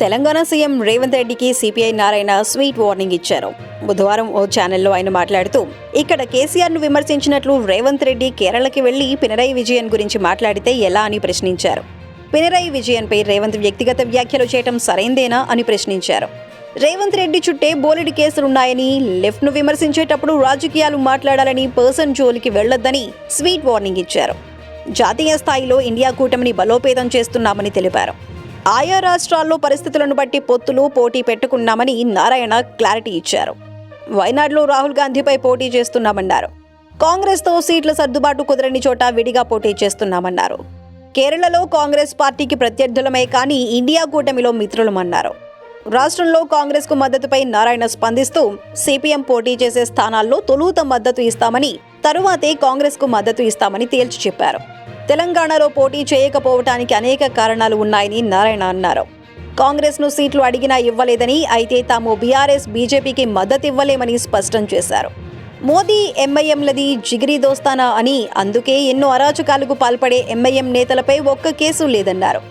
Telangana CM Revanth రెడ్డికి CPI Narayana sweet warning ఇచ్చారు. బుధవారం ఓ ఛానల్లో ఆయన మాట్లాడుతూ ఇక్కడ కేసీఆర్ను విమర్శించినట్లు రేవంత్ రెడ్డి కేరళకి వెళ్ళి పినరై విజయన్ గురించి మాట్లాడితే ఎలా అని ప్రశ్నించారు. పినరయి విజయన్పై రేవంత్ వ్యక్తిగత వ్యాఖ్యలు చేయటం సరైందేనా అని ప్రశ్నించారు. రేవంత్ రెడ్డి చుట్టే బోలెడు కేసులున్నాయని లెఫ్ట్ను విమర్శించేటప్పుడు రాజకీయాలు మాట్లాడాలని పర్సన్ జోలికి వెళ్ళొద్దని స్వీట్ వార్నింగ్ ఇచ్చారు. జాతీయ స్థాయిలో ఇండియా కూటమిని బలోపేతం చేస్తున్నామని తెలిపారు. ఆయా రాష్ట్రాల్లో పరిస్థితులను బట్టి పొత్తులు పోటీ పెట్టుకున్నామని నారాయణ క్లారిటీ ఇచ్చారు. వైనాడులో రాహుల్ గాంధీపై పోటీ చేస్తున్నామన్నారు. కాంగ్రెస్తో సీట్ల సర్దుబాటు కుదరని చోట విడిగా పోటీ చేస్తున్నామన్నారు. కేరళలో కాంగ్రెస్ పార్టీకి ప్రత్యర్థులమే కానీ ఇండియా కూటమిలో మిత్రులమన్నారు. రాష్ట్రంలో కాంగ్రెస్కు మద్దతుపై నారాయణ స్పందిస్తూ సిపిఎం పోటీ చేసే స్థానాల్లో తొలుత మద్దతు ఇస్తామని తరువాతే కాంగ్రెస్కు మద్దతు ఇస్తామని తేల్చి చెప్పారు. తెలంగాణలో పోటీ చేయకపోవటానికి అనేక కారణాలు ఉన్నాయని నారాయణ అన్నారు. కాంగ్రెస్ను సీట్లు అడిగినా ఇవ్వలేదని అయితే తాము బీఆర్ఎస్ బీజేపీకి మద్దతు ఇవ్వలేమని స్పష్టం చేశారు. మోదీ ఎంఐఎంలది జిగిరి దోస్తానా అని అందుకే ఎన్నో అరాచకాలకు పాల్పడే ఎంఐఎం నేతలపై ఒక్క కేసు లేదన్నారు.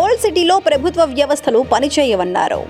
ఓల్డ్ సిటీలో ప్రభుత్వ వ్యవస్థలు పనిచేయవన్నారు.